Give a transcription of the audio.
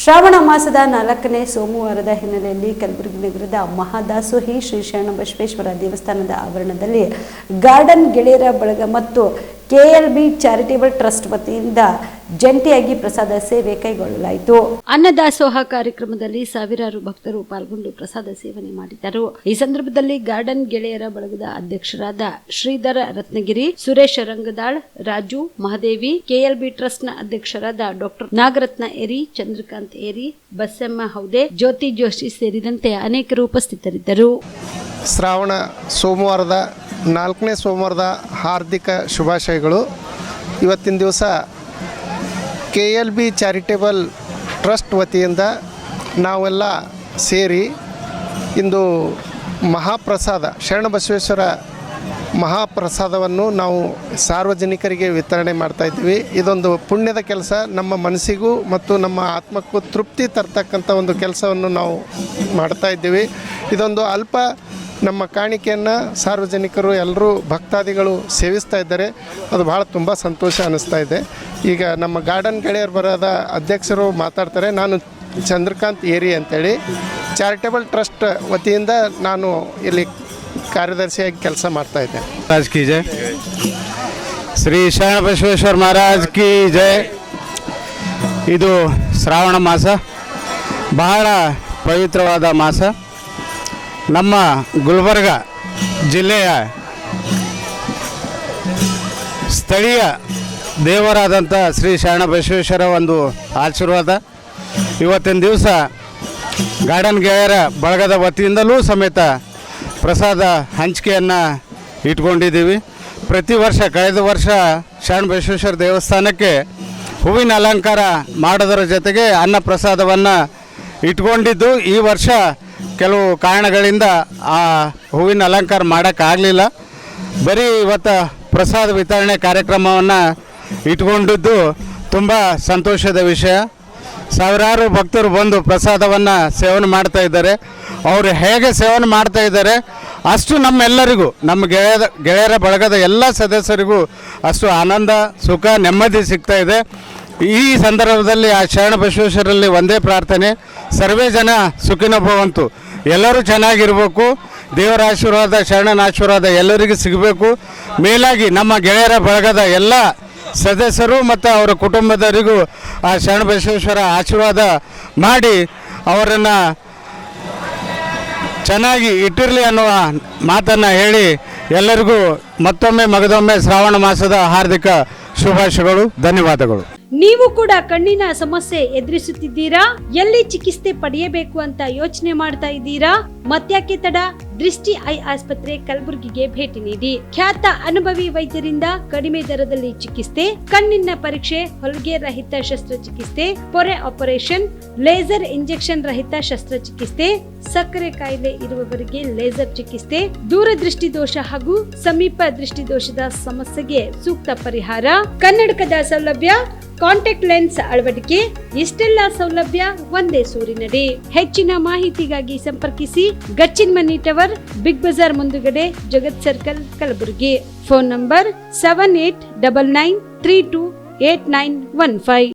ಶ್ರಾವಣ ಮಾಸದ ನಾಲ್ಕನೇ ಸೋಮವಾರದ ಹಿನ್ನೆಲೆಯಲ್ಲಿ ಕಲಬುರಗಿ ನಗರದ ಮಹಾದಾಸೋಹಿ ಶ್ರೀ ಶರಣ ಬಸವೇಶ್ವರ ದೇವಸ್ಥಾನದ ಆವರಣದಲ್ಲಿ ಗಾರ್ಡನ್ ಗೆಳೆಯರ ಬಳಗ ಮತ್ತು ಕೆಎಲ್ಬಿ ಚಾರಿಟೇಬಲ್ ಟ್ರಸ್ಟ್ ವತಿಯಿಂದ ಜಂಟಿಯಾಗಿ ಪ್ರಸಾದ ಸೇವೆ ಕೈಗೊಳ್ಳಲಾಯಿತು. ಅನ್ನದಾಸೋಹ ಕಾರ್ಯಕ್ರಮದಲ್ಲಿ ಸಾವಿರಾರು ಭಕ್ತರು ಪಾಲ್ಗೊಂಡು ಪ್ರಸಾದ ಸೇವನೆ ಮಾಡಿದ್ದರು ಈ ಸಂದರ್ಭದಲ್ಲಿ ಗಾರ್ಡನ್ ಗೆಳೆಯರ ಬಳಗದ ಅಧ್ಯಕ್ಷರಾದ ಶ್ರೀಧರ ರತ್ನಗಿರಿ ಸುರೇಶ ರಂಗದಾಳ್ ರಾಜು ಮಹದೇವಿ ಕೆಎಲ್ಬಿ ಟ್ರಸ್ಟ್ನ ಅಧ್ಯಕ್ಷರಾದ ಡಾಕ್ಟರ್ ನಾಗರತ್ನ ಏರಿ ಚಂದ್ರಕಾಂತ್ ಏರಿ ಬಸ್ಸಮ್ಮ ಹೌದೆ ಜ್ಯೋತಿ ಜೋಶಿ ಸೇರಿದಂತೆ ಅನೇಕರು ಉಪಸ್ಥಿತರಿದ್ದರು. ಶ್ರಾವಣ ಸೋಮವಾರದ ನಾಲ್ಕನೇ ಸೋಮವಾರದ ಹಾರ್ದಿಕ ಶುಭಾಶಯಗಳು. ಇವತ್ತಿನ ದಿವಸ K L B charitable trust ವತಿಯಿಂದ ನಾವೆಲ್ಲ ಸೇರಿ ಇಂದು ಮಹಾಪ್ರಸಾದ ಶರಣ ಬಸವೇಶ್ವರ ಮಹಾಪ್ರಸಾದವನ್ನು ನಾವು ಸಾರ್ವಜನಿಕರಿಗೆ ವಿತರಣೆ ಮಾಡ್ತಾ ಇದ್ದೀವಿ. ಇದೊಂದು ಪುಣ್ಯದ ಕೆಲಸ. ನಮ್ಮ ಮನಸ್ಸಿಗೂ ಮತ್ತು ನಮ್ಮ ಆತ್ಮಕ್ಕೂ ತೃಪ್ತಿ ತರ್ತಕ್ಕಂಥ ಒಂದು ಕೆಲಸವನ್ನು ನಾವು ಮಾಡ್ತಾ ಇದ್ದೀವಿ. ಇದೊಂದು ಅಲ್ಪ ನಮ್ಮ ಕಾಣಿಕೆಯನ್ನು ಸಾರ್ವಜನಿಕರು ಎಲ್ಲರೂ ಭಕ್ತಾದಿಗಳು ಸೇವಿಸ್ತಾ ಇದ್ದಾರೆ. ಅದು ಭಾಳ ತುಂಬ ಸಂತೋಷ ಅನ್ನಿಸ್ತಾ ಇದೆ. ಈಗ ನಮ್ಮ ಗಾರ್ಡನ್ ಗೆಳೆಯರು ಬರೋದ ಅಧ್ಯಕ್ಷರು ಮಾತಾಡ್ತಾರೆ. ನಾನು ಚಂದ್ರಕಾಂತ್ ಏರಿ ಅಂತೇಳಿ. ಚಾರಿಟೇಬಲ್ ಟ್ರಸ್ಟ್ ವತಿಯಿಂದ ನಾನು ಇಲ್ಲಿ ಕಾರ್ಯದರ್ಶಿಯಾಗಿ ಕೆಲಸ ಮಾಡ್ತಾ ಇದ್ದೆ. ರಾಜಕೀಯ ಜಯ ಶ್ರೀ ಶರಣ ಬಸವೇಶ್ವರ ಮಹಾರಾಜ್ ಕಿ ಜಯ ಇದು ಶ್ರಾವಣ ಮಾಸ. ಬಹಳ ಪವಿತ್ರವಾದ ಮಾಸ. ನಮ್ಮ ಗುಲ್ಬರ್ಗ ಜಿಲ್ಲೆಯ ಸ್ಥಳೀಯ ದೇವರಾದಂಥ ಶ್ರೀ ಶರಣ ಬಸವೇಶ್ವರ ಒಂದು ಆಶೀರ್ವಾದ. ಇವತ್ತಿನ ದಿವಸ ಗಾರ್ಡನ್ ಗೆಳೆಯರ ಬಳಗದ ವತಿಯಿಂದಲೂ ಸಮೇತ ಪ್ರಸಾದ ಹಂಚಿಕೆಯನ್ನು ಇಟ್ಕೊಂಡಿದ್ದೀವಿ. ಪ್ರತಿ ವರ್ಷ ಕಳೆದ ವರ್ಷ ಶರಣ ಬಸವೇಶ್ವರ ದೇವಸ್ಥಾನಕ್ಕೆ ಹೂವಿನ ಅಲಂಕಾರ ಮಾಡೋದರ ಜೊತೆಗೆ ಅನ್ನ ಪ್ರಸಾದವನ್ನು ಇಟ್ಕೊಂಡಿದ್ದು. ಈ ವರ್ಷ ಕೆಲವು ಕಾರಣಗಳಿಂದ ಆ ಹೂವಿನ ಅಲಂಕಾರ ಮಾಡೋಕ್ಕಾಗಲಿಲ್ಲ. ಬರೀ ಇವತ್ತು ಪ್ರಸಾದ ವಿತರಣೆ ಕಾರ್ಯಕ್ರಮವನ್ನು ಇಟ್ಕೊಂಡಿದ್ದು ತುಂಬ ಸಂತೋಷದ ವಿಷಯ. ಸಾವಿರಾರು ಭಕ್ತರು ಬಂದು ಪ್ರಸಾದವನ್ನು ಸೇವನೆ ಮಾಡ್ತಾ ಇದ್ದಾರೆ. ಅವರು ಹೇಗೆ ಸೇವನೆ ಮಾಡ್ತಾ ಇದ್ದಾರೆ, ಅಷ್ಟು ನಮ್ಮೆಲ್ಲರಿಗೂ, ನಮ್ಮ ಗೆಳೆಯದ ಗೆಳೆಯರ ಬಳಗದ ಎಲ್ಲ ಸದಸ್ಯರಿಗೂ ಅಷ್ಟು ಆನಂದ, ಸುಖ, ನೆಮ್ಮದಿ ಸಿಗ್ತಾ ಇದೆ. ಈ ಸಂದರ್ಭದಲ್ಲಿ ಆ ಶರಣ ಬಸವೇಶ್ವರಲ್ಲಿ ಒಂದೇ ಪ್ರಾರ್ಥನೆ, ಸರ್ವೇ ಜನ ಸುಖಿನ ಭವಂತು. ಎಲ್ಲರೂ ಚೆನ್ನಾಗಿರಬೇಕು. ದೇವರ ಆಶೀರ್ವಾದ, ಶರಣನ ಆಶೀರ್ವಾದ ಎಲ್ಲರಿಗೂ ಸಿಗಬೇಕು. ಮೇಲಾಗಿ ನಮ್ಮ ಗೆಳೆಯರ ಬಳಗದ ಎಲ್ಲ ಸದಸ್ಯರು ಮತ್ತು ಅವರ ಕುಟುಂಬದವರಿಗೂ ಆ ಶರಣ ಬಸವೇಶ್ವರ ಆಶೀರ್ವಾದ ಮಾಡಿ ಅವರನ್ನು ಚೆನ್ನಾಗಿ ಇಟ್ಟಿರಲಿ ಅನ್ನುವ ಮಾತನ್ನು ಹೇಳಿ ಎಲ್ಲರಿಗೂ ಮತ್ತೊಮ್ಮೆ, ಮಗದೊಮ್ಮೆ ಶ್ರಾವಣ ಮಾಸದ ಹಾರ್ದಿಕ ಶುಭಾಶಯಗಳು, ಧನ್ಯವಾದಗಳು. ನೀವು ಕೂಡ ಕಣ್ಣಿನ ಸಮಸ್ಯೆ ಎದುರಿಸುತ್ತಿದ್ದೀರಾ? ಎಲ್ಲಿ ಚಿಕಿತ್ಸೆ ಪಡೆಯಬೇಕು ಅಂತ ಯೋಚನೆ ಮಾಡ್ತಾ ಇದ್ದೀರಾ? ಮತ್ಯಾಕೆ ತಡ ದೃಷ್ಟಿ ಐ ಆಸ್ಪತ್ರೆ ಕಲಬುರಗಿಗೆ ಭೇಟಿ ನೀಡಿ. ಖ್ಯಾತ ಅನುಭವಿ ವೈದ್ಯರಿಂದ ಕಡಿಮೆ ದರದಲ್ಲಿ ಚಿಕಿತ್ಸೆ, ಕಣ್ಣಿನ ಪರೀಕ್ಷೆ, ಹೊಲಿಗೆ ರಹಿತ ಶಸ್ತ್ರಚಿಕಿತ್ಸೆ, ಪೊರೆ ಆಪರೇಷನ್, ಲೇಸರ್ ಇಂಜೆಕ್ಷನ್ ರಹಿತ ಶಸ್ತ್ರಚಿಕಿತ್ಸೆ ಸಕ್ಕರೆ ಕಾಯಿಲೆ ಇರುವವರಿಗೆ ಲೇಸರ್ ಚಿಕಿತ್ಸೆ ದೂರದೃಷ್ಟಿ ದೋಷ ಹಾಗೂ ಸಮೀಪ ದೃಷ್ಟಿ ದೋಷದ ಸಮಸ್ಯೆಗೆ ಸೂಕ್ತ ಪರಿಹಾರ, ಕನ್ನಡಕದ ಸೌಲಭ್ಯ, ಕಾಂಟ್ಯಾಕ್ಟ್ ಲೆನ್ಸ್ ಅಳವಡಿಕೆ, ಇಷ್ಟೆಲ್ಲ ಸೌಲಭ್ಯ ಒಂದೇ ಸೂರಿನಡಿ. ಹೆಚ್ಚಿನ ಮಾಹಿತಿಗಾಗಿ ಸಂಪರ್ಕಿಸಿ ಗಚ್ಚಿನ್ ಮನಿ ಟವರ್, ಬಿಗ್ ಬಜಾರ್ ಮುಂದುಗಡೆ Jagat circle Kalaburagi. Phone number seven eight double nine three two eight nine one five.